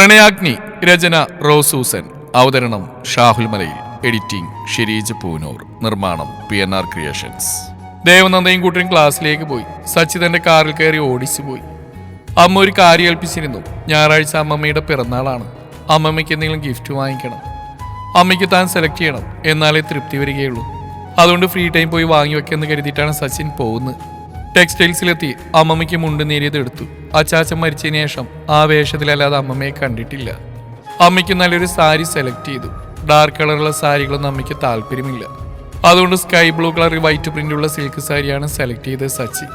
പ്രണയാഗ്നി രചന റോസൂസൻ അവതരണം ഷാഹുൽ മലയിൽ. എഡിറ്റിംഗ് ഷിരീജ് പൂനൂർ. നിർമ്മാണം P N R creations. ദേവനന്ദയും കൂട്ടരും ക്ലാസ്സിലേക്ക് പോയി. സച്ചിതന്റെ കാറിൽ കയറി ഓടിച്ചു പോയി. അമ്മ ഒരു കാര്യം ഏൽപ്പിച്ചിരുന്നു. ഞായറാഴ്ച അമ്മമ്മയുടെ പിറന്നാളാണ്. അമ്മമ്മയ്ക്ക് എന്തെങ്കിലും ഗിഫ്റ്റ് വാങ്ങിക്കണം. അമ്മയ്ക്ക് താൻ സെലക്ട് ചെയ്യണം. എന്നാലേ തൃപ്തി വരികയുള്ളൂ. അതുകൊണ്ട് ഫ്രീ ടൈം പോയി വാങ്ങി വെക്കെന്ന് കരുതിയിട്ടാണ് സച്ചിൻ പോകുന്നത്. ടെക്സ്റ്റൈൽസിലെത്തി അമ്മമ്മയ്ക്ക് മുണ്ട് നേരിയത് എടുത്തു. അച്ചാച്ചൻ മരിച്ചതിന് ശേഷം ആ വേഷത്തിലല്ലാതെ അമ്മമ്മയെ കണ്ടിട്ടില്ല. അമ്മയ്ക്ക് നല്ലൊരു സാരി സെലക്ട് ചെയ്തു. ഡാർക്ക് കളറുള്ള സാരികളൊന്നും അമ്മയ്ക്ക് താല്പര്യമില്ല. അതുകൊണ്ട് സ്കൈ ബ്ലൂ കളർ വൈറ്റ് പ്രിന്റുള്ള സിൽക്ക് സാരിയാണ് സെലക്ട് ചെയ്തത് സച്ചി.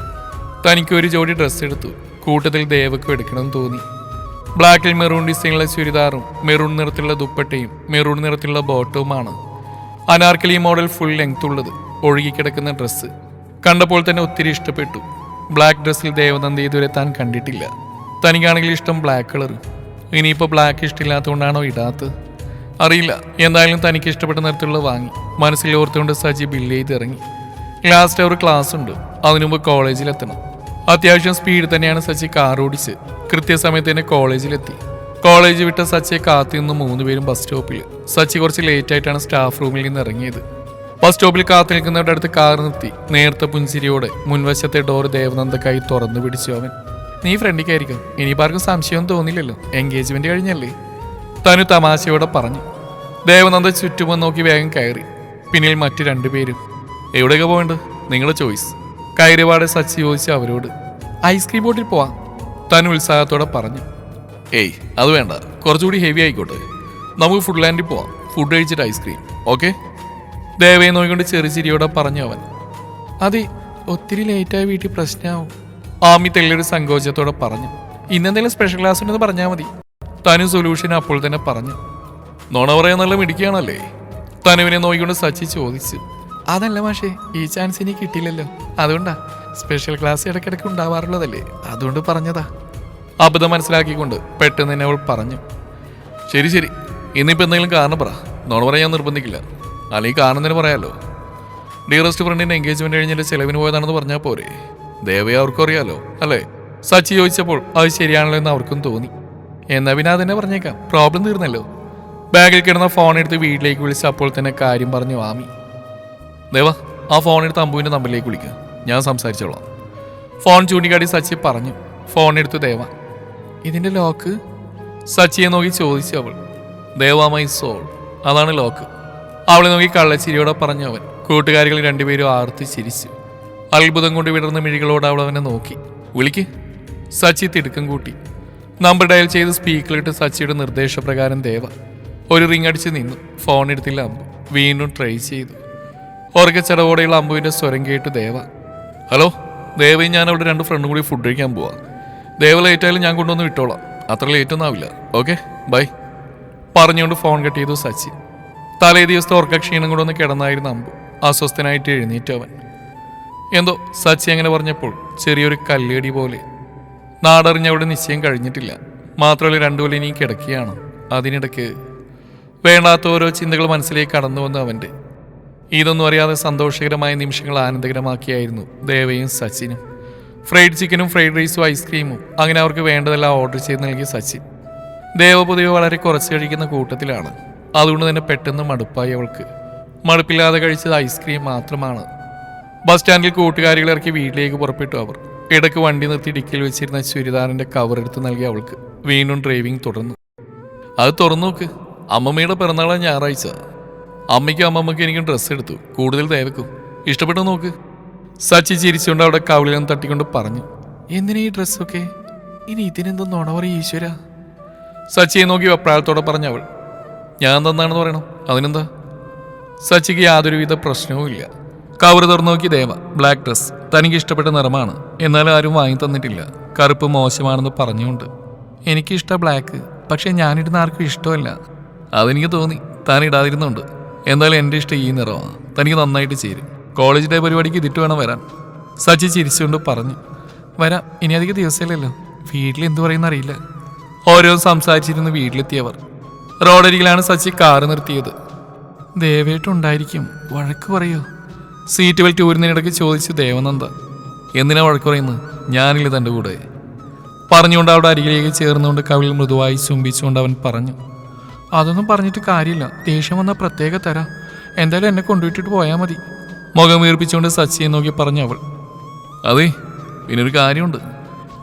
തനിക്ക് ഒരു ജോഡി ഡ്രസ്സ് എടുത്തു. കൂട്ടത്തിൽ ദേവക്കും എടുക്കണമെന്ന് തോന്നി. ബ്ലാക്കിൽ മെറൂൺ ഡിസൈനുള്ള ചുരിദാറും മെറൂൺ നിറത്തിലുള്ള ദുപ്പട്ടയും മെറൂൺ നിറത്തിലുള്ള ബോട്ടവുമാണ് അനാർക്കലി മോഡൽ ഫുൾ ലെങ്ത് ഉള്ളത്. ഒഴുകിക്കിടക്കുന്ന ഡ്രസ്സ്. കണ്ടപ്പോൾ തന്നെ ഒത്തിരി ഇഷ്ടപ്പെട്ടു. ബ്ലാക്ക് ഡ്രസ്സിൽ ദേവനന്ദി ഇതുവരെ താൻ കണ്ടിട്ടില്ല. തനിക്കാണെങ്കിൽ ഇഷ്ടം ബ്ലാക്ക് കളർ ഇനിയിപ്പോൾ ബ്ലാക്ക് ഇഷ്ടമില്ലാത്തതുകൊണ്ടാണോ ഇടാത്തത്? അറിയില്ല. എന്തായാലും തനിക്ക് ഇഷ്ടപ്പെട്ട നിറത്തിലുള്ള വാങ്ങി. മനസ്സിൽ ഓർത്തുകൊണ്ട് സജി ബില്ല് ചെയ്ത് ഇറങ്ങി ലാസ്റ്റ് അവർ ക്ലാസ് ഉണ്ട് അതിനുമുമ്പ് കോളേജിലെത്തണം. അത്യാവശ്യം സ്പീഡ് തന്നെയാണ് സച്ചി കാർ ഓടിച്ച്. കൃത്യസമയത്ത് തന്നെ കോളേജിലെത്തി. കോളേജ് വിട്ട സച്ചിയെ കാത്തു നിന്ന് മൂന്ന് പേരും ബസ് സ്റ്റോപ്പിൽ സച്ചി കുറച്ച് ലേറ്റായിട്ടാണ് സ്റ്റാഫ് റൂമിൽ നിന്ന് ഇറങ്ങിയത്. ബസ് സ്റ്റോപ്പിൽ കാത്തു നിൽക്കുന്നവരുടെ അടുത്ത് കാർ നിർത്തി. നേർത്ത പുഞ്ചിരിയോടെ മുൻവശത്തെ ഡോർ ദേവനന്ദ കൈ തുറന്നു പിടിച്ചു അവൻ. നീ ഫ്രണ്ടിക്കായിരിക്കും ഇനിയിപ്പോൾ ആർക്കും സംശയമൊന്നും തോന്നില്ലല്ലോ എൻഗേജ്മെന്റ് കഴിഞ്ഞല്ലേ? തനു തമാശയോടെ പറഞ്ഞു. ദേവനന്ദ ചുറ്റുമൊന്ന് നോക്കി വേഗം കയറി. പിന്നിൽ മറ്റു രണ്ടുപേരും എവിടെയൊക്കെ പോകേണ്ടത് നിങ്ങളുടെ ചോയ്സ്. കയറിപാടെ സച്ചി ചോദിച്ചു അവരോട്. ഐസ്ക്രീം ബോട്ടിൽ പോവാം. തനു ഉത്സാഹത്തോടെ പറഞ്ഞു. ഏയ് അത് വേണ്ട. കുറച്ചുകൂടി ഹെവി ആയിക്കോട്ടെ. നമുക്ക് ഫുഡ് ലാൻഡിൽ പോവാം. ഫുഡ് കഴിച്ചിട്ട് ഐസ്ക്രീം ഓക്കെ ദേവയെ നോക്കിക്കൊണ്ട് ചെറിയ ചിരിയോടെ പറഞ്ഞു അവൻ. അതെ ഒത്തിരി ലേറ്റായ വീട്ടിൽ പ്രശ്നമാവും ആമി തെല്ലൊരു സങ്കോചത്തോടെ പറഞ്ഞു. ഇന്നെന്തെങ്കിലും സ്പെഷ്യൽ ക്ലാസ് ഉണ്ടെന്ന് പറഞ്ഞാൽ മതി തനു സൊല്യൂഷൻ അപ്പോൾ തന്നെ പറഞ്ഞു. നോണ പറയാൻ നല്ല മിടിക്കുകയാണല്ലേ തനുവിനെ നോക്കിക്കൊണ്ട് സച്ചി ചോദിച്ചു. അതല്ല മാഷേ ഈ ചാൻസ് ഇനി കിട്ടിയില്ലല്ലോ. അതുകൊണ്ടാ സ്പെഷ്യൽ ക്ലാസ് ഇടയ്ക്കിടയ്ക്ക് ഉണ്ടാവാറുള്ളതല്ലേ? അതുകൊണ്ട് പറഞ്ഞതാ. അബദ്ധം മനസ്സിലാക്കിക്കൊണ്ട് പെട്ടെന്ന് തന്നെ അവൾ പറഞ്ഞു. ശരി ശരി. ഇന്നിപ്പോൾ എന്തെങ്കിലും കാരണം പറ. നോണ പറയാൻ നിർബന്ധിക്കില്ല. അല്ലെങ്കിൽ കാണുന്നതിന് പറയാലോ. ഡിയറസ്റ്റ് ഫ്രണ്ടിന്റെ എൻഗേജ്മെന്റ് കഴിഞ്ഞിട്ട് ചെലവിന് പോയതാണെന്ന് പറഞ്ഞാൽ പോരെ. ദേവയെ അവർക്കും അറിയാലോ അല്ലേ? സച്ചി ചോദിച്ചപ്പോൾ അത് ശരിയാണല്ലോ എന്ന് അവർക്കും തോന്നി. എന്നാ പിന്നെ അതന്നെ പറഞ്ഞേക്കാം. പ്രോബ്ലം തീർന്നല്ലോ. ബാഗിൽ കിടന്ന ഫോൺ എടുത്ത് വീട്ടിലേക്ക് വിളിച്ച് അപ്പോൾ തന്നെ കാര്യം പറഞ്ഞു ആമി. ദേവ ആ ഫോൺ എടുത്ത് അമ്പുവിന്റെ നമ്പറിലേക്ക് വിളിക്കുക ഞാൻ സംസാരിച്ചോളാം. ഫോൺ ചൂണ്ടിക്കാട്ടി സച്ചി പറഞ്ഞു. ഫോൺ എടുത്തു ദേവ. ഇതിന്റെ ലോക്ക് സച്ചിയെ നോക്കി ചോദിച്ചു അവൾ. ദേവ മൈ സോൾ അതാണ് ലോക്ക് അവളെ നോക്കി കള്ളച്ചിരിയോടെ പറഞ്ഞു അവൻ കൂട്ടുകാരികൾ രണ്ടുപേരും ആർത്തി ചിരിച്ചു. അത്ഭുതം കൊണ്ട് വിടർന്ന മിഴികളോട് അവൾ അവനെ നോക്കി. വിളിക്ക്. സച്ചി തിടുക്കം കൂട്ടി. നമ്പർ ഡയൽ ചെയ്ത് സ്പീക്കറിലിട്ട് സച്ചിയുടെ നിർദ്ദേശപ്രകാരം ദേവ. ഒരു റിംഗ് അടിച്ച് നിന്നു. ഫോൺ എടുത്തില്ല അമ്പു. വീണ്ടും ട്രൈ ചെയ്തു. ഓർക്കച്ചടവോടെയുള്ള അമ്പുവിന്റെ സ്വരം കേട്ട് ദേവ. ഹലോ ദേവയും ഞാൻ അവിടെ രണ്ട് ഫ്രണ്ടും കൂടി ഫുഡ് കഴിക്കാൻ പോവാം. ദേവ ലേറ്റായാലും ഞാൻ കൊണ്ടുവന്ന് വിട്ടോളാം. അത്ര ലേറ്റൊന്നും ആവില്ല. ഓക്കെ ബൈ പറഞ്ഞുകൊണ്ട് ഫോൺ കട്ട് ചെയ്തു സച്ചി. തലേ ദിവസത്തെ ഓർക്ക ക്ഷീണം കൊണ്ടൊന്ന് കിടന്നായിരുന്നു അമ്പു. അസ്വസ്ഥനായിട്ട് എഴുന്നേറ്റ് അവൻ. എന്തോ സച്ചി അങ്ങനെ പറഞ്ഞപ്പോൾ ചെറിയൊരു കല്ലേടി പോലെ. നാടറിഞ്ഞ അവിടെ നിശ്ചയം കഴിഞ്ഞിട്ടില്ല. മാത്രമല്ല രണ്ടു കൊല്ലം ഇനിയും കിടക്കുകയാണ്. അതിനിടയ്ക്ക് വേണ്ടാത്ത ഓരോ ചിന്തകൾ മനസ്സിലേക്ക് കടന്നു വന്നു അവന്റെ. ഇതൊന്നും അറിയാതെ സന്തോഷകരമായ നിമിഷങ്ങൾ ആനന്ദകരമാക്കിയായിരുന്നു ദേവയും സച്ചിനും. ഫ്രൈഡ് ചിക്കനും ഫ്രൈഡ് റൈസും ഐസ്ക്രീമും അങ്ങനെ അവർക്ക് വേണ്ടതെല്ലാം ഓർഡർ ചെയ്ത് നൽകിയ സച്ചിൻ ദേവ പൊതുവെ വളരെ കുറച്ച് കഴിക്കുന്ന കൂട്ടത്തിലാണ്. അതുകൊണ്ട് തന്നെ പെട്ടെന്ന് മടുപ്പായി അവൾക്ക്. മടുപ്പില്ലാതെ കഴിച്ചത് ഐസ്ക്രീം മാത്രമാണ്. ബസ് സ്റ്റാൻഡിൽ കൂട്ടുകാരികൾ ഇറക്കി വീട്ടിലേക്ക് പുറപ്പെട്ടു അവർ. ഇടയ്ക്ക് വണ്ടി നിർത്തി ഡിക്കിൽ വെച്ചിരുന്ന ചുരിദാറിന്റെ കവർ എടുത്ത് നൽകി അവൾക്ക്. വീണ്ടും ഡ്രൈവിംഗ് തുടർന്നു. അത് തുറന്നു നോക്ക്. അമ്മമ്മയുടെ പിറന്നാളാണ് ഞായറാഴ്ച. അമ്മയ്ക്കും അമ്മമ്മയ്ക്കും എനിക്കും ഡ്രസ്സ് എടുത്തു. കൂടുതൽ തേവക്കും. ഇഷ്ടപ്പെട്ടു നോക്ക്. സച്ചി ചിരിച്ചുകൊണ്ട് അവിടെ കവിളിലും തട്ടിക്കൊണ്ട് പറഞ്ഞു. എന്തിനാ ഈ ഡ്രസ്സൊക്കെ ഇനി ഇതിനെന്തോ നുണ ഈശ്വര? സച്ചിയെ നോക്കി അപ്രായത്തോടെ പറഞ്ഞു അവൾ ഞാൻ തന്നാണെന്ന് പറയണം? അതിനെന്താ? സച്ചിക്ക് യാതൊരുവിധ പ്രശ്നവും ഇല്ല. കവർ തുറന്നു നോക്കി ദേവ ബ്ലാക്ക് ഡ്രസ് തനിക്ക് ഇഷ്ടപ്പെട്ട നിറമാണ്. എന്നാൽ ആരും വാങ്ങി തന്നിട്ടില്ല. കറുപ്പ് മോശമാണെന്ന് പറഞ്ഞുകൊണ്ട്. എനിക്കിഷ്ട ബ്ലാക്ക് പക്ഷെ ഞാനിടുന്ന ആർക്കും ഇഷ്ടമല്ല. അതെനിക്ക് തോന്നി. താൻ ഇടാതിരുന്നുണ്ട്. എന്തായാലും എന്റെ ഇഷ്ടം ഈ നിറമാണ്. തനിക്ക് നന്നായിട്ട് ചേരും. കോളേജ് ഡേ പരിപാടിക്ക് ഇതിട്ട് വേണം വരാൻ. സച്ചി ചിരിച്ചുകൊണ്ട് പറഞ്ഞു. വരാം. ഇനി അധികം ദിവസമില്ലല്ലോ. വീട്ടിൽ എന്തു പറയുന്ന അറിയില്ല ഓരോ സംസാരിച്ചിരുന്ന് വീട്ടിലെത്തിയവർ. റോഡരികിലാണ് സച്ചി കാറ് നിർത്തിയത്. ദേവേട്ടുണ്ടായിരിക്കും വഴക്ക് പറയോ? സീറ്റ് ബെൽറ്റ് ഊരുന്നതിനിടയ്ക്ക് ചോദിച്ചു ദേവനന്ദ എന്തിനാ വഴക്ക് പറയുന്നത് ഞാനില്ല തന്റെ കൂടെ. പറഞ്ഞുകൊണ്ട് അവിടെ അരികിലേക്ക് ചേർന്നുകൊണ്ട് കവിളിൽ മൃദുവായി ചുംബിച്ചുകൊണ്ട് അവൻ പറഞ്ഞു അതൊന്നും പറഞ്ഞിട്ട് കാര്യമില്ല. ദേഷ്യം വന്ന പ്രത്യേക തരാം. എന്തായാലും എന്നെ കൊണ്ടുവിട്ടിട്ട് പോയാൽ മതി. മുഖം വീർപ്പിച്ചുകൊണ്ട് സച്ചിയെ നോക്കി പറഞ്ഞു അവൾ അതെ പിന്നൊരു കാര്യമുണ്ട്.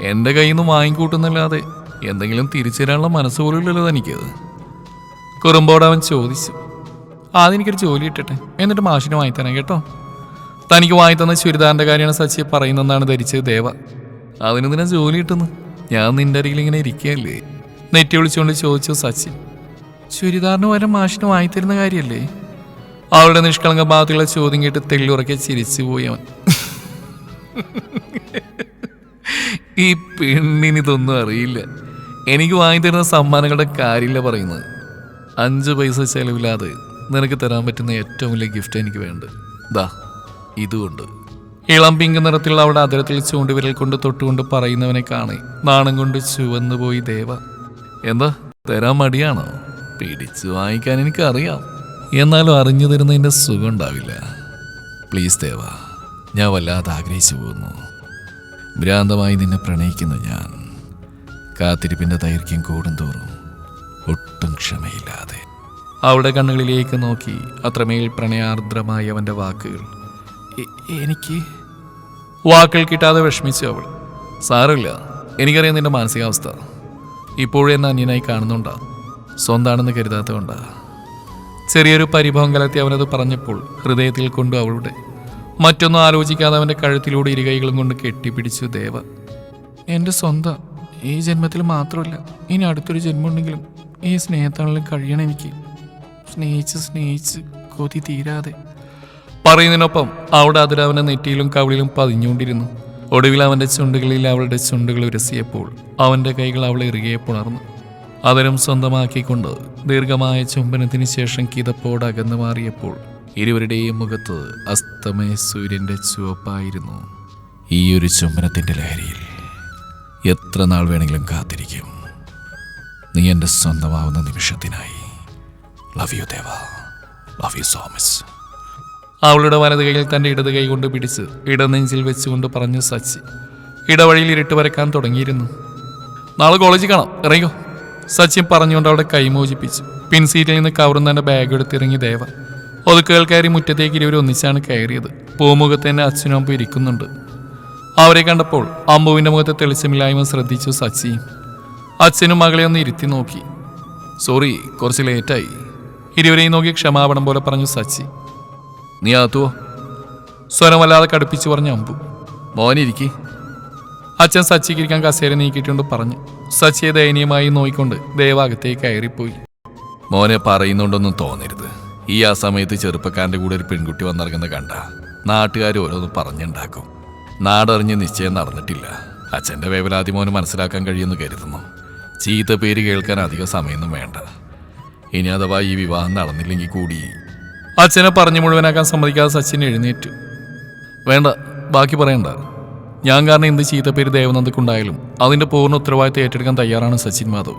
എന്റെ കയ്യിൽ നിന്ന് വാങ്ങിക്കൂട്ടുന്നല്ലാതെ എന്തെങ്കിലും തിരിച്ചു തരാനുള്ള മനസ്സ് എനിക്കത് കുറുമ്പോട് അവൻ ചോദിച്ചു. ആദ്യം എനിക്കൊരു ജോലി ഇട്ടിട്ടെ എന്നിട്ട് മാഷിന് വാങ്ങിത്തരാം കേട്ടോ. തനിക്ക് വാങ്ങിത്തന്ന ചുരിദാറിന്റെ കാര്യമാണ് സച്ചി പറയുന്നതെന്നാണ് ധരിച്ചത് ദേവ. അതിന് നിന്നെ ജോലി കിട്ടുന്നു ഞാൻ നിന്റെ അരികിൽ ഇങ്ങനെ ഇരിക്കുകയല്ലേ? നെറ്റി വിളിച്ചുകൊണ്ട് ചോദിച്ചു സച്ചി. ചുരിദാറിന് പകരം മാഷിന് വാങ്ങിത്തരുന്ന കാര്യമല്ലേ അവളുടെ നിഷ്കളങ്ക ഭാഗത്തുള്ള ചോദ്യം കേട്ട് തെള്ളുറക്കെ ചിരിച്ചു പോയി അവൻ. ഈ പെണ്ണിനിതൊന്നും അറിയില്ല. എനിക്ക് വാങ്ങിത്തരുന്ന സമ്മാനങ്ങളുടെ കാര്യമില്ല പറയുന്നത്. അഞ്ച് പൈസ ചെലവില്ലാതെ നിനക്ക് തരാൻ പറ്റുന്ന ഏറ്റവും വലിയ ഗിഫ്റ്റ് എനിക്ക് വേണ്ട. ദാ ഇതുകൊണ്ട്. ഇളം പിങ്ക് നിറത്തിലുള്ള അവിടെ അതിരത്തിൽ ചൂണ്ടുവിരൽ കൊണ്ട് തൊട്ടുകൊണ്ട് പറയുന്നവനെ കാണി. നാണം കൊണ്ട് ചുവന്നു പോയി ദേവ. എന്താ തരാൻ മടിയാണോ? പിടിച്ചു വാങ്ങിക്കാൻ എനിക്കറിയാം. എന്നാലും അറിഞ്ഞു തരുന്നതിന്റെ സുഖം ഉണ്ടാവില്ല. പ്ലീസ് ദേവ ഞാൻ വല്ലാതെ ആഗ്രഹിച്ചു പോകുന്നു. ഭ്രാന്തമായി നിന്നെ പ്രണയിക്കുന്നു ഞാൻ. കാത്തിരിപ്പിന്റെ ദൈർഘ്യം കൂടുന്തോറും ക്ഷമയില്ലാതെ. അവളുടെ കണ്ണുകളിലേക്ക് നോക്കി അത്രമേൽ പ്രണയാർദ്രമായി അവന്റെ വാക്കുകൾ. "എ- എനിക്ക് വാക്കുകൾ കിട്ടാതെ വിഷമിച്ചു അവൾ. സാരമില്ല എനിക്കറിയാം നിന്റെ മാനസികാവസ്ഥ. ഇപ്പോഴും എന്നെ അന്യനായി കാണുന്നുണ്ടാ. സ്വന്താണെന്ന് കരുതാത്തതുകൊണ്ടാ. ചെറിയൊരു പരിഭവം കലർത്തി അവനത് പറഞ്ഞപ്പോൾ ഹൃദയത്തിൽ കൊണ്ടു അവളുടെ മറ്റൊന്നും ആലോചിക്കാതെ അവന്റെ കഴുത്തിലൂടെ ഇരുകൈകളും കൊണ്ട് കെട്ടിപ്പിടിച്ചു ദേവ. എന്റെ സ്വന്തം ഈ ജന്മത്തിൽ മാത്രമല്ല ഇനി അടുത്തൊരു ജന്മമുണ്ടെങ്കിലും ഈ സ്നേഹത്താളിൽ കഴിയണം എനിക്ക് സ്നേഹിച്ച് സ്നേഹിച്ച് കൊതി തീരാതെ. പറയുന്നതിനൊപ്പം അവിടെ അതിലവന്റെ നെറ്റിയിലും കവിളിലും പതിഞ്ഞുകൊണ്ടിരുന്നു. ഒടുവിൽ അവന്റെ ചുണ്ടുകളിൽ അവളുടെ ചുണ്ടുകൾ ഉരസിയപ്പോൾ അവന്റെ കൈകൾ അവളെ ഇറുകെ പുണർന്നു. അവരും സ്വന്തമാക്കിക്കൊണ്ട് ദീർഘമായ ചുംബനത്തിന് ശേഷം കിതപ്പോട് അകന്നു മാറിയപ്പോൾ ഇരുവരുടെയും മുഖത്ത് അസ്തമയ സൂര്യന്റെ ചുവപ്പായിരുന്നു. ഈ ഒരു ചുംബനത്തിന്റെ ലഹരിയിൽ എത്ര നാൾ വേണമെങ്കിലും കാത്തിരിക്കും? നീ എന്റെ സ്വന്തമാവുന്ന നിമിഷത്തിനായി. Love you Deva. Love you so much അവളുടെ വലത് കൈയിൽ തന്റെ ഇടത് കൈ കൊണ്ട് പിടിച്ച് ഇടനെഞ്ചിൽ വെച്ചുകൊണ്ട് പറഞ്ഞു സച്ചി. ഇടവഴിയിൽ ഇരുട്ട് വരക്കാൻ തുടങ്ങിയിരുന്നു. നാളെ കോളേജിൽ കാണാം. ഇറങ്ങിയോ സച്ചിൻ പറഞ്ഞുകൊണ്ട് അവിടെ കൈമോചിപ്പിച്ചു പിൻസീറ്റിൽ നിന്ന് കവറുന്ന തന്നെ ബാഗ് എടുത്തിറങ്ങി ദേവ. ഒതുക്കുകൾ കയറി മുറ്റത്തേക്ക് ഇരുവർ ഒന്നിച്ചാണ് കയറിയത്. പൂമുഖത്ത് തന്നെ അച്ഛനും അമ്പും ഇരിക്കുന്നുണ്ട്. അവരെ കണ്ടപ്പോൾ അമ്പുവിന്റെ മുഖത്തെ തെളിച്ചമില്ലായ്മ ശ്രദ്ധിച്ചു സച്ചിയും. അച്ഛനും മകളെ ഒന്ന് ഇരുത്തി നോക്കി. സോറി കുറച്ച് ലേറ്റായി. ഇരുവരെയും നോക്കി ക്ഷമാപണം പോലെ പറഞ്ഞു സച്ചി. നീ ആത്തുവോ സ്വരം വല്ലാതെ കടുപ്പിച്ചു പറഞ്ഞ അമ്പു. മോനിരിക്കി അച്ഛൻ സച്ചിക്ക് ഇരിക്കാൻ കസേര നീക്കിയിട്ടുണ്ട് പറഞ്ഞു. സച്ചിയെ ദയനീയമായി നോയിക്കൊണ്ട് ദേവാകത്തേക്ക് കയറിപ്പോയി. മോനെ പറയുന്നുണ്ടൊന്നും തോന്നരുത്. ഈ ആ സമയത്ത് ചെറുപ്പക്കാരന്റെ കൂടെ ഒരു പെൺകുട്ടി വന്നിറങ്ങുന്ന കണ്ട നാട്ടുകാർ ഓരോന്ന് പറഞ്ഞുണ്ടാക്കും. നാടറിഞ്ഞ് നിശ്ചയം നടന്നിട്ടില്ല. അച്ഛന്റെ വേവലാതി മോന് മനസ്സിലാക്കാൻ കഴിയുമെന്ന് കരുതുന്നു. ചീത്ത പേര് കേൾക്കാൻ അധിക സമയമൊന്നും വേണ്ട. ഇനി അഥവാ ഈ വിവാഹം നടന്നില്ലെങ്കിൽ കൂടി അച്ഛനെ പറഞ്ഞു മുഴുവനാക്കാൻ സമ്മതിക്കാതെ സച്ചിൻ എഴുന്നേറ്റു. വേണ്ട ബാക്കി പറയണ്ട. ഞാൻ കാരണം എന്ത് ചീത്തപ്പേര് ദേവനന്ദക്കുണ്ടായാലും അതിന്റെ പൂർണ ഉത്തരവാദിത്തം ഏറ്റെടുക്കാൻ തയ്യാറാണ് സച്ചിൻ മാധവ്.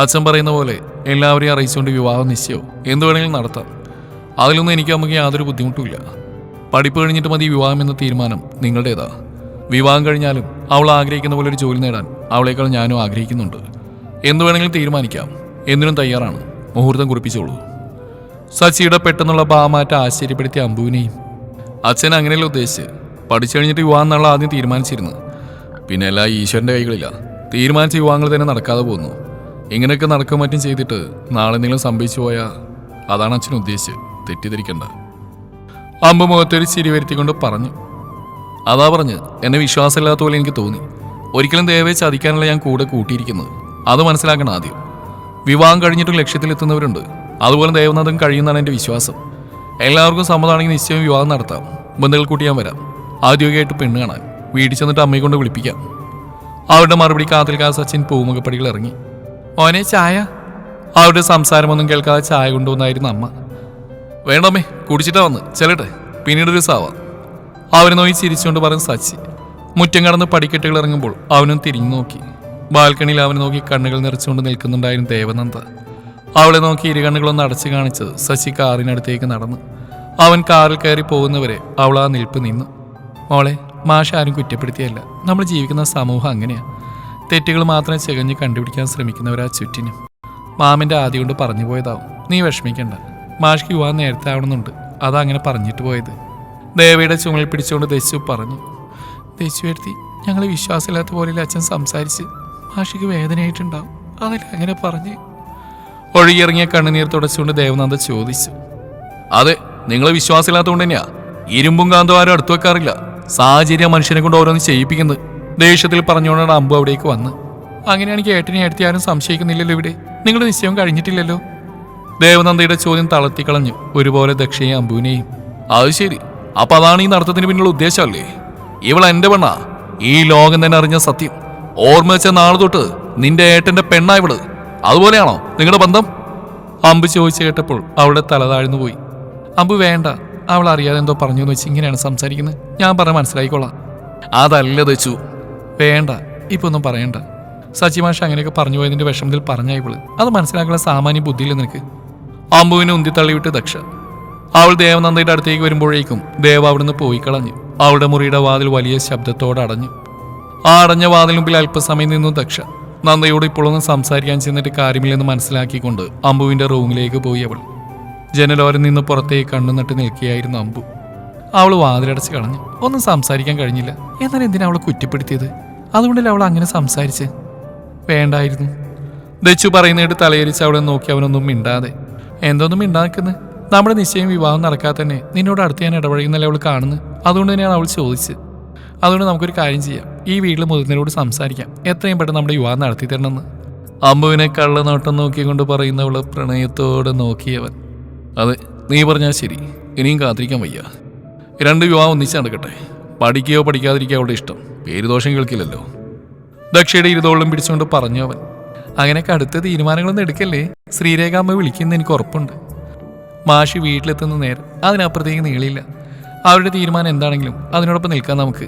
അച്ഛൻ പറയുന്ന പോലെ എല്ലാവരെയും അറിയിച്ചുകൊണ്ട് വിവാഹം നിശ്ചയോ എന്ത് വേണമെങ്കിലും നടത്താം. അതിലൊന്നും എനിക്ക് നമുക്ക് യാതൊരു ബുദ്ധിമുട്ടുമില്ല. പഠിപ്പ് കഴിഞ്ഞിട്ട് മതി വിവാഹം എന്ന തീരുമാനം നിങ്ങളുടേതാ. വിവാഹം കഴിഞ്ഞാലും അവൾ ആഗ്രഹിക്കുന്ന പോലെ ഒരു ജോലി നേടാൻ അവളേക്കാൾ ഞാനും ആഗ്രഹിക്കുന്നുണ്ട്. എന്ത് വേണമെങ്കിലും തീരുമാനിക്കാം. എന്തിനും തയ്യാറാണ്. മുഹൂർത്തം കുറിപ്പിച്ചോളൂ. സച്ചിയുടെ പെട്ടെന്നുള്ള ഭാവമാറ്റം ആശ്ചര്യപ്പെടുത്തിയ അമ്പുവിനെയും അച്ഛൻ അങ്ങനെയല്ല ഉദ്ദേശിച്ച് പഠിച്ചു കഴിഞ്ഞിട്ട് വിവാഹം എന്നുള്ള ആദ്യം തീരുമാനിച്ചിരുന്നത് പിന്നെ എല്ലാം ഈശ്വരന്റെ കൈകളില്ല. തീരുമാനിച്ച വിവാഹങ്ങൾ തന്നെ നടക്കാതെ പോകുന്നു ഇങ്ങനെയൊക്കെ നടക്കും മറ്റും ചെയ്തിട്ട് നാളെ എന്തെങ്കിലും സംഭവിച്ചു പോയാൽ അതാണ് അച്ഛൻ ഉദ്ദേശിച്ച് തെറ്റിദ്ധരിക്കണ്ട. അമ്പ് മുഖത്തൊരു ചിരി വരുത്തിക്കൊണ്ട് പറഞ്ഞു. അതാ പറഞ്ഞ് എന്നെ വിശ്വാസമില്ലാത്ത പോലെ എനിക്ക് തോന്നി. ഒരിക്കലും ദേവയെ ചതിക്കാനല്ല ഞാൻ കൂടെ കൂട്ടിയിരിക്കുന്നത്. അത് മനസ്സിലാക്കണം ആദ്യം. വിവാഹം കഴിഞ്ഞിട്ടും ലക്ഷ്യത്തിലെത്തുന്നവരുണ്ട്. അതുപോലെ ദേവനാഥൻ കഴിയുന്നതാണ് എന്റെ വിശ്വാസം. എല്ലാവർക്കും സമ്മതമാണെങ്കിൽ നിശ്ചയം വിവാഹം നടത്താം. ബന്ധുക്കൾ കൂട്ടിയാൻ വരാം. ആദ്യമൊക്കെയായിട്ട് പെണ്ണ് കാണാൻ. വീട്ടിൽ ചെന്നിട്ട് അമ്മയെ കൊണ്ട് വിളിപ്പിക്കാം. അവരുടെ മറുപടി കാത്തിൽക്കാതെ സച്ചിൻ പൂമുഖപ്പടികൾ ഇറങ്ങി. ഓനെ ചായ? അവരുടെ സംസാരമൊന്നും കേൾക്കാതെ ചായ കൊണ്ടുവന്നായിരുന്നു അമ്മ. വേണ്ടമ്മേ കുടിച്ചിട്ടാ വന്ന്. ചെല്ലട്ടെ. പിന്നീട് ഒരു സാവാം അവനെ നോയി ചിരിച്ചുകൊണ്ട് പറഞ്ഞു സച്ചി മുറ്റം കടന്ന് പടിക്കെട്ടുകൾ ഇറങ്ങുമ്പോൾ അവനും തിരിഞ്ഞു നോക്കി. ബാൽക്കണിയിൽ അവനെ നോക്കി കണ്ണുകൾ നിറച്ചുകൊണ്ട് നിൽക്കുന്നുണ്ടായിരുന്നു ദേവനന്ദ. അവളെ നോക്കി ഇരു കണ്ണുകളൊന്ന് അടച്ചു കാണിച്ചത് ശശി കാറിനടുത്തേക്ക് നടന്നു. അവൻ കാറിൽ കയറി പോകുന്നവരെ അവൾ ആ നിൽപ്പ് നിന്നു. മോളെ മാഷ ആരും കുറ്റപ്പെടുത്തിയല്ല. നമ്മൾ ജീവിക്കുന്ന സമൂഹം അങ്ങനെയാണ് തെറ്റുകൾ മാത്രം ചികഞ്ഞ് കണ്ടുപിടിക്കാൻ ശ്രമിക്കുന്നവരാ ചുറ്റിനും. മാമിന്റെ ആദ്യം കൊണ്ട് പറഞ്ഞു പോയതാവും. നീ വിഷമിക്കണ്ട. മാഷ്ക്ക് യുവാൻ നേരത്തെ ആവണമെന്നുണ്ട്. അതങ്ങനെ പറഞ്ഞിട്ട് പോയത്. ദേവയുടെ ചുമലിൽ പിടിച്ചുകൊണ്ട് ദശു പറഞ്ഞു ദശു എടുത്തി ഞങ്ങൾ വിശ്വാസമില്ലാത്ത പോലെ അച്ഛൻ സംസാരിച്ച് മാഷിക്ക് വേദനയായിട്ടുണ്ടാവും. അതിൽ അങ്ങനെ പറഞ്ഞ്. ഒഴുകിയിറങ്ങിയ കണ്ണുനീർ തുടച്ചുകൊണ്ട് ദേവനന്ദ ചോദിച്ചു അതെ നിങ്ങൾ വിശ്വാസമില്ലാത്തതുകൊണ്ട് തന്നെയാ. ഇരുമ്പും കാന്തവാരും അടുത്തു വെക്കാറില്ല. സാഹചര്യം മനുഷ്യനെ കൊണ്ട് ഓരോന്ന് ചെയ്യിപ്പിക്കുന്നത്. ദേഷ്യത്തിൽ പറഞ്ഞുകൊണ്ടാണ് അമ്പു അവിടേക്ക് വന്ന് അങ്ങനെയാണെങ്കിൽ ഏട്ടനെ അടുത്ത് ആരും സംശയിക്കുന്നില്ലല്ലോ ഇവിടെ. നിങ്ങളുടെ നിശ്ചയം കഴിഞ്ഞിട്ടില്ലല്ലോ? ദേവനന്ദയുടെ ചോദ്യം തളർത്തിക്കളഞ്ഞു ഒരുപോലെ ദക്ഷയെയും അമ്പുവിനെയും. അത് ശരി. അപ്പൊ അതാണ് ഈ നടത്തത്തിന് പിന്നിലുള്ള ഉദ്ദേശമല്ലേ? ഇവൾ എന്റെ പെണ്ണാ. ഈ ലോകം തന്നെ അറിഞ്ഞ സത്യം. ഓർമ്മ വെച്ച നാളെ തൊട്ട് നിന്റെ ഏട്ടന്റെ പെണ്ണാ ഇവൾ. അതുപോലെയാണോ നിങ്ങളുടെ ബന്ധം? അമ്പ് ചോദിച്ചു കേട്ടപ്പോൾ അവളുടെ തല താഴ്ന്നു പോയി. അമ്പ് വേണ്ട. അവൾ അറിയാതെ എന്തോ പറഞ്ഞു എന്ന് വെച്ച് ഇങ്ങനെയാണ് സംസാരിക്കുന്നത്. ഞാൻ പറഞ്ഞ മനസ്സിലായിക്കോളാം. അതല്ല തെച്ചു വേണ്ട. ഇപ്പൊ ഒന്നും പറയണ്ട. സച്ചി സച്ചിമാഷ അങ്ങനെയൊക്കെ പറഞ്ഞു പോയതിന്റെ വിഷമത്തിൽ പറഞ്ഞ ഇവൾ. അത് മനസ്സിലാക്കാനുള്ള സാമാന്യ ബുദ്ധിയില്ല നിനക്ക്? അമ്പുവിനെ ഉന്തി തള്ളിവിട്ട് ദക്ഷ. അവൾ ദേവനന്ദയുടെ അടുത്തേക്ക് വരുമ്പോഴേക്കും ദേവ അവിടുന്ന് പോയി കളഞ്ഞു അവളുടെ മുറിയുടെ വാതിൽ വലിയ ശബ്ദത്തോടെ അടഞ്ഞു. ആ അടഞ്ഞ വാതിൽ മുമ്പിൽ അല്പസമയം നിന്നു ദക്ഷ. നന്ദയോട് ഇപ്പോഴൊന്നും സംസാരിക്കാൻ ചെന്നിട്ട് കാര്യമില്ലെന്ന് മനസ്സിലാക്കിക്കൊണ്ട് അമ്പുവിന്റെ റൂമിലേക്ക് പോയി അവൾ. ജനലോരം നിന്ന് പുറത്തേക്ക് കണ്ണു നട്ട് നിൽക്കുകയായിരുന്നു അമ്പു. അവൾ വാതിലടച്ച് കളഞ്ഞു. ഒന്നും സംസാരിക്കാൻ കഴിഞ്ഞില്ല. എന്നാൽ എന്തിനാ അവളെ കുറ്റപ്പെടുത്തിയത്? അതുകൊണ്ടല്ലേ അവൾ അങ്ങനെ സംസാരിച്ച്? വേണ്ടായിരുന്നു. ദച്ചു പറയുന്നിട്ട് തലയിരിച്ച് അവളെ നോക്കി അവനൊന്നും മിണ്ടാതെ. എന്തോന്നും മിണ്ടാക്കുന്നത് നമ്മുടെ നിശ്ചയം വിവാഹം നടക്കാതെ തന്നെ നിന്നോട് അടുത്ത് ഞാൻ ഇടപഴകുന്നല്ലേ അവൾ കാണുന്നത് അതുകൊണ്ട് തന്നെയാണ് അവൾ ചോദിച്ചത്. അതുകൊണ്ട് നമുക്കൊരു കാര്യം ചെയ്യാം. ഈ വീട്ടിൽ മുതിർന്നവരോട് സംസാരിക്കാം. എത്രയും പെട്ടെന്ന് നമ്മുടെ വിവാഹം നടത്തി തരണമെന്ന്. അമ്പുവിനെ കള്ളനോട്ടം നോക്കിക്കൊണ്ട് പറയുന്നവളെ പ്രണയത്തോടെ നോക്കിയവൻ. അതെ നീ പറഞ്ഞാൽ ശരി. ഇനിയും കാത്തിരിക്കാൻ വയ്യ. രണ്ട് വിവാഹം ഒന്നിച്ച് നടക്കട്ടെ. പഠിക്കുകയോ പഠിക്കാതിരിക്കുകയോ അവളുടെ ഇഷ്ടം. പേര് ദോഷം കേൾക്കില്ലല്ലോ. ദക്ഷയുടെ ഇരുതോളം പിടിച്ചുകൊണ്ട് പറഞ്ഞു അവൻ അങ്ങനെ കടുത്ത തീരുമാനങ്ങളൊന്നും എടുക്കല്ലേ? ശ്രീരേഖാമ്മ വിളിക്കുന്ന എനിക്ക് ഉറപ്പുണ്ട്. മാഷി വീട്ടിലെത്തുന്ന നേരം അതിനപ്പുറത്തേക്ക് നീളില്ല. അവരുടെ തീരുമാനം എന്താണെങ്കിലും അതിനോടൊപ്പം നിൽക്കാൻ നമുക്ക്.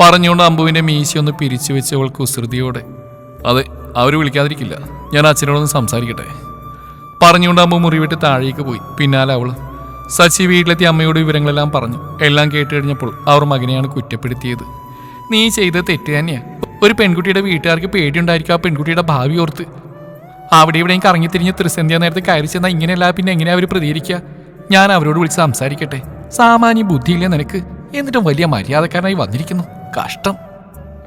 പറഞ്ഞുകൊണ്ട് അമ്പുവിന്റെ ഒന്ന് പിരിച്ചു വെച്ച് അവൾ കുസൃതിയോടെ അതെ അവർ വിളിക്കാതിരിക്കില്ല. ഞാൻ അച്ഛനോടൊന്ന് സംസാരിക്കട്ടെ. പറഞ്ഞുകൊണ്ട് അമ്മ മുറിവിട്ട് താഴേക്ക് പോയി. പിന്നാലെ അവൾ സച്ചി വീട്ടിലെത്തി അമ്മയോട് വിവരങ്ങളെല്ലാം പറഞ്ഞു. എല്ലാം കേട്ട് കഴിഞ്ഞപ്പോൾ അവർ മകനെയാണ് കുറ്റപ്പെടുത്തിയത്. നീ ചെയ്തത് തെറ്റ് തന്നെയാണ് ഒരു പെൺകുട്ടിയുടെ വീട്ടുകാർക്ക് പേടിയുണ്ടായിരിക്കും ആ പെൺകുട്ടിയുടെ ഭാവി ഓർത്ത്. അവിടെ ഇവിടെയും കറങ്ങിത്തിരിഞ്ഞ് ത്രിസന്ധ്യ നേരത്തെ കയറി ചെന്നാൽ ഇങ്ങനെയല്ല പിന്നെ എങ്ങനെയാ അവർ പ്രതികരിക്കുക ഞാൻ അവരോട് വിളിച്ച് സംസാരിക്കട്ടെ. സാമാന്യ ബുദ്ധിയില്ല നിനക്ക്. എന്നിട്ടും വലിയ മര്യാദക്കാരനായി വന്നിരിക്കുന്നു. കഷ്ടം.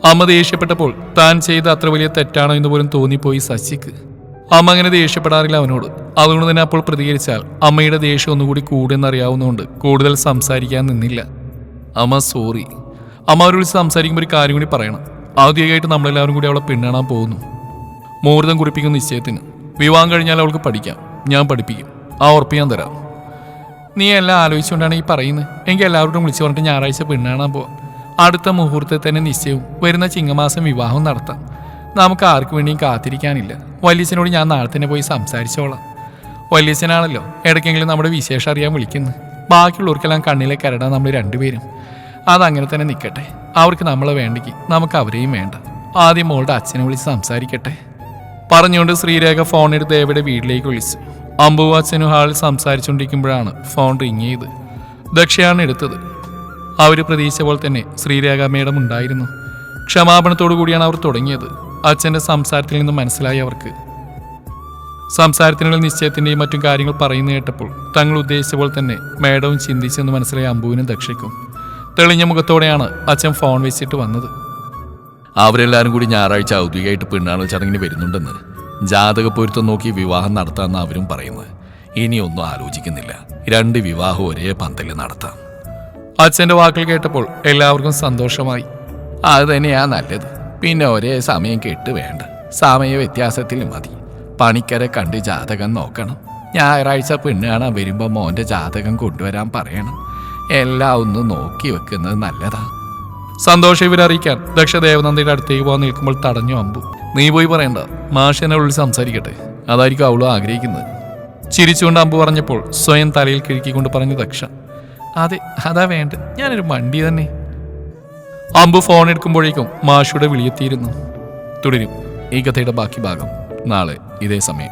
അമ്മ ദേഷ്യപ്പെട്ടപ്പോൾ താൻ ചെയ്ത അത്ര വലിയ തെറ്റാണോ എന്ന് പോലും തോന്നിപ്പോയി ശശിക്ക് അമ്മ അങ്ങനെ ദേഷ്യപ്പെടാറില്ല അവനോട്. അതുകൊണ്ട് തന്നെ അപ്പോൾ പ്രതികരിച്ചാൽ അമ്മയുടെ ദേഷ്യം ഒന്നുകൂടി കൂടുന്നറിയാവുന്നതുകൊണ്ട് കൂടുതൽ സംസാരിക്കാൻ നിന്നില്ല. അമ്മ സോറി അമ്മ അവരോട് സംസാരിക്കുമ്പോൾ ഒരു കാര്യം കൂടി പറയണം. ആദ്യമായിട്ട് നമ്മളെല്ലാവരും കൂടി അവളെ പെണ്ണാണാൻ പോകുന്നു. മുഹൂർത്തം കുറിപ്പിക്കുന്ന നിശ്ചയത്തിന്. വിവാഹം കഴിഞ്ഞാൽ അവൾക്ക് പഠിക്കാം. ഞാൻ പഠിപ്പിക്കും. ആ ഉറപ്പ് തരാം. നീ എല്ലാം ആലോചിച്ചുകൊണ്ടാണ് ഈ പറയുന്നത്. എങ്കിൽ എല്ലാവരോടും വിളിച്ചു പറഞ്ഞിട്ട് ഞായറാഴ്ച പെണ്ണാണാൻ പോവാം. അടുത്ത മുഹൂർത്തത്തിൽ തന്നെ നിശ്ചയവും വരുന്ന ചിങ്ങമാസം വിവാഹവും നടത്താം. നമുക്ക് ആർക്കു വേണ്ടിയും കാത്തിരിക്കാനില്ല. വല്യച്ഛനോട് ഞാൻ നാളെ തന്നെ പോയി സംസാരിച്ചോളാം. വല്യച്ഛനാണല്ലോ ഇടയ്ക്കെങ്കിലും നമ്മുടെ വിശേഷം അറിയാൻ വിളിക്കുന്നത്. ബാക്കിയുള്ളവർക്കെല്ലാം കണ്ണിലെ കരടാൻ നമ്മൾ രണ്ടുപേരും. അതങ്ങനെ തന്നെ നിൽക്കട്ടെ. അവർക്ക് നമ്മളെ വേണ്ടെങ്കിൽ നമുക്ക് അവരെയും വേണ്ട. ആദ്യം മോളുടെ അച്ഛനെ വിളിച്ച് സംസാരിക്കട്ടെ. പറഞ്ഞുകൊണ്ട് ശ്രീരേഖ ഫോൺ എടുത്ത് ദേവയുടെ വീട്ടിലേക്ക് വിളിച്ചു. അമ്പു അച്ഛനും ഹാളിൽ സംസാരിച്ചുകൊണ്ടിരിക്കുമ്പോഴാണ് ഫോൺ റിങ് ചെയ്ത്. ദക്ഷയാണ് എടുത്തത്. അവർ പ്രതീക്ഷിച്ച പോലെ തന്നെ ശ്രീരേഖ മേഡം ഉണ്ടായിരുന്നു. ക്ഷമാപണത്തോടു കൂടിയാണ് അവർ തുടങ്ങിയത്. അച്ഛന്റെ സംസാരത്തിൽ നിന്ന് മനസ്സിലായി അവർക്ക്. സംസാരത്തിനുള്ള നിശ്ചയത്തിന്റെയും മറ്റും കാര്യങ്ങൾ പറയുന്ന കേട്ടപ്പോൾ തങ്ങൾ ഉദ്ദേശിച്ച പോലെ തന്നെ മേഡവും ചിന്തിച്ചെന്ന് മനസ്സിലായി അമ്പുവിനും ദക്ഷയ്ക്കും. തെളിഞ്ഞ മുഖത്തോടെയാണ് അച്ഛൻ ഫോൺ വെച്ചിട്ട് വന്നത്. അവരെല്ലാരും കൂടി ഞായറാഴ്ച ഔദ്യോഗികമായിട്ട് പെണ്ണാണ് ചടങ്ങിന് വരുന്നുണ്ടെന്ന് ജാതക പൊരുത്തം നോക്കി വിവാഹം നടത്താമെന്ന് അവരും പറയുന്നത്. ഇനിയൊന്നും ആലോചിക്കുന്നില്ല. രണ്ട് വിവാഹം ഒരേ പന്തലിൽ നടത്താം. അച്ഛന്റെ വാക്കുകൾ കേട്ടപ്പോൾ എല്ലാവർക്കും സന്തോഷമായി. അത് തന്നെയാ നല്ലത്. പിന്നെ ഒരേ സമയം കെട്ട് വേണ്ട. സമയ വ്യത്യാസത്തിൽ മതി. പണിക്കരെ കണ്ട് ജാതകം നോക്കണം. ഞായറാഴ്ച പെണ്ണ് കാണാൻ വരുമ്പോൾ മോന്റെ ജാതകം കൊണ്ടുവരാൻ പറയണം. എല്ലാം ഒന്ന് നോക്കി വെക്കുന്നത് നല്ലതാ. സന്തോഷം ഇവരറിയിക്കാൻ ദക്ഷ ദേവനന്ദയുടെ അടുത്തേക്ക് പോകാൻ നിൽക്കുമ്പോൾ തടഞ്ഞു അമ്പു. നീ പോയി പറയണ്ട. മാഷനെ ഉള്ളിൽ സംസാരിക്കട്ടെ. അതായിരിക്കും അവളും ആഗ്രഹിക്കുന്നത്. ചിരിച്ചുകൊണ്ട് അമ്പു പറഞ്ഞപ്പോൾ സ്വയം തലയിൽ കിഴുക്കിക്കൊണ്ട് പറഞ്ഞു ദക്ഷ. അതെ അതാ വേണ്ട ഞാനൊരു മണ്ടി തന്നെ. അമ്പു ഫോൺ എടുക്കുമ്പോഴേക്കും മാഷയുടെ വിളിയെത്തിയിരുന്നു. തുടരും. ഈ കഥയുടെ ബാക്കി ഭാഗം നാളെ ഇതേ സമയം.